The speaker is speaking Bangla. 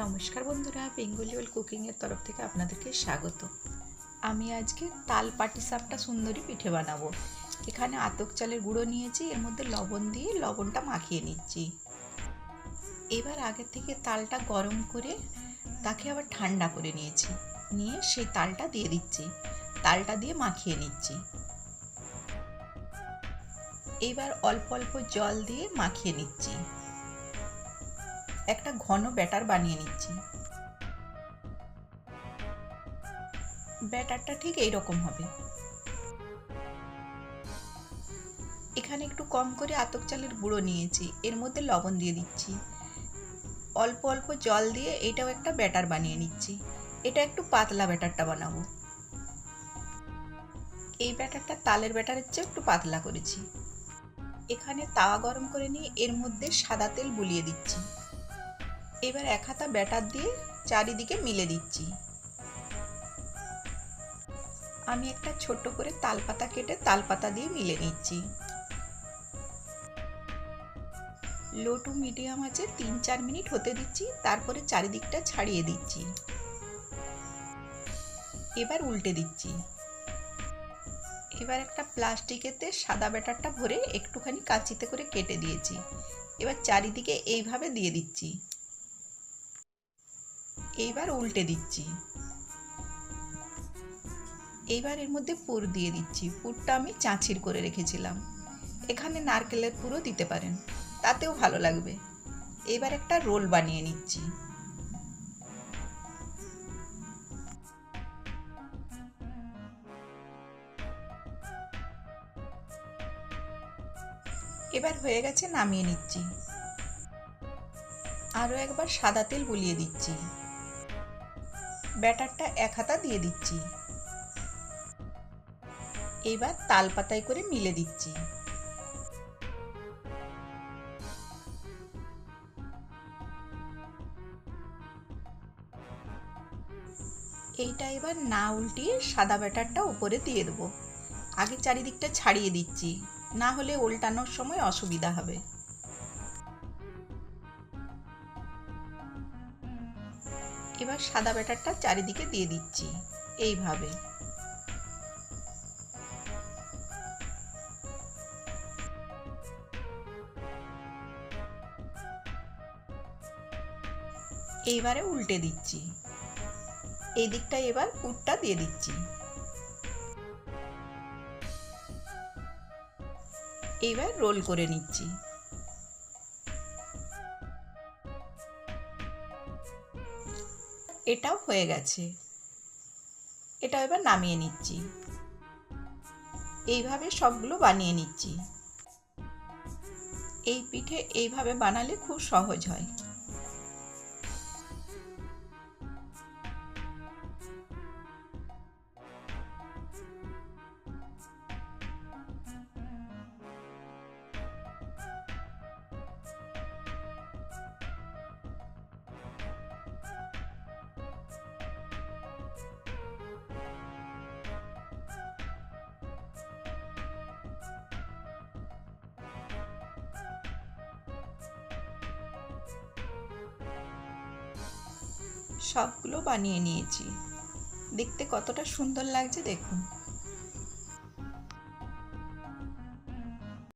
নমস্কার বন্ধুরা, বেঙ্গলি ওয়েল কুকিংয়ের তরফ থেকে আপনাদেরকে স্বাগত। আমি আজকে তাল পাটিসাপটা সুন্দরী পিঠে বানাবো। এখানে আতক চালের গুঁড়ো নিয়েছি, এর মধ্যে লবণ দিয়ে লবণটা মাখিয়ে নিচ্ছি। এবার আগে থেকে তালটা গরম করে তাকে আবার ঠান্ডা করে নিয়েছি। নিয়ে সেই তালটা দিয়ে দিচ্ছি। তালটা দিয়ে মাখিয়ে নিচ্ছি। এবার অল্প অল্প জল দিয়ে মাখিয়ে নিচ্ছি। একটা ঘন ব্যাটার বানিয়ে নিচ্ছি। ব্যাটারটা ঠিক এই রকম হবে। এখানে একটু কম করে আতক চালের গুঁড়ো নিয়েছি, এর মধ্যে লবণ দিয়ে দিচ্ছি। অল্প অল্প জল দিয়ে এটাও একটা ব্যাটার বানিয়ে নিচ্ছি। এটা একটু পাতলা ব্যাটারটা বানাবো। এই ব্যাটারটা তালের ব্যাটারের চেয়ে একটু পাতলা করেছি। এখানে তাওয়া গরম করে নিয়ে এর মধ্যে সাদা তেল বুলিয়ে দিচ্ছি। এবার এক হাতা ব্যাটার দিয়ে চারিদিকে মিলে দিচ্ছি। আমি একটা ছোট্ট করে তালপাতা কেটে তালপাতা দিয়ে মিলে নিচ্ছি। লো টু মিডিয়াম আছে, তিন চার মিনিট হতে দিচ্ছি, তারপরে চারিদিকটা ছাড়িয়ে দিচ্ছি। এবার উল্টে দিচ্ছি। এবার একটা প্লাস্টিকেতে সাদা ব্যাটারটা ভরে একটুখানি কাঁচিতে করে কেটে দিয়েছি। এবার চারিদিকে এইভাবে দিয়ে দিচ্ছি। এইবার উল্টে দিচ্ছি। এইবার এর মধ্যে পুর দিয়ে দিচ্ছি। পুরটা আমি চাঁচির করে রেখেছিলাম। এখানে নারকেলের পুরও দিতে পারেন। তাতেও ভালো লাগবে। এবার একটা রোল বানিয়ে নিচ্ছি। এবার হয়ে গেছে নামিয়ে নিচ্ছি। আরও একবার সাদা তেল বুলিয়ে দিচ্ছি। ব্যাটারটা এক হাতা দিয়ে দিচ্ছি। এবার তাল পাতায় করে মিলে দিচ্ছি। এইটা এবার না উল্টিয়ে সাদা ব্যাটারটা উপরে দিয়ে দেবো। আগে চারিদিকটা ছাড়িয়ে দিচ্ছি, না হলে উল্টানোর সময় অসুবিধা হবে। এবার সাদা ব্যাটারটা চারিদিকে দিয়ে দিচ্ছি। এইভাবে। এইবারে উল্টে দিচ্ছি। এই দিকটা এবার পুরটা দিয়ে দিচ্ছি। এইবার রোল করে নিচ্ছি। এটাও হয়ে গেছে। এটা এবার নামিয়ে নিচ্ছি। এইভাবে সবগুলো বানিয়ে নিচ্ছি। এই পিঠে এইভাবে বানালে খুব সহজ হয়। সবগুলো বানিয়ে নিয়েছি। দেখতে কতটা সুন্দর লাগছে দেখুন।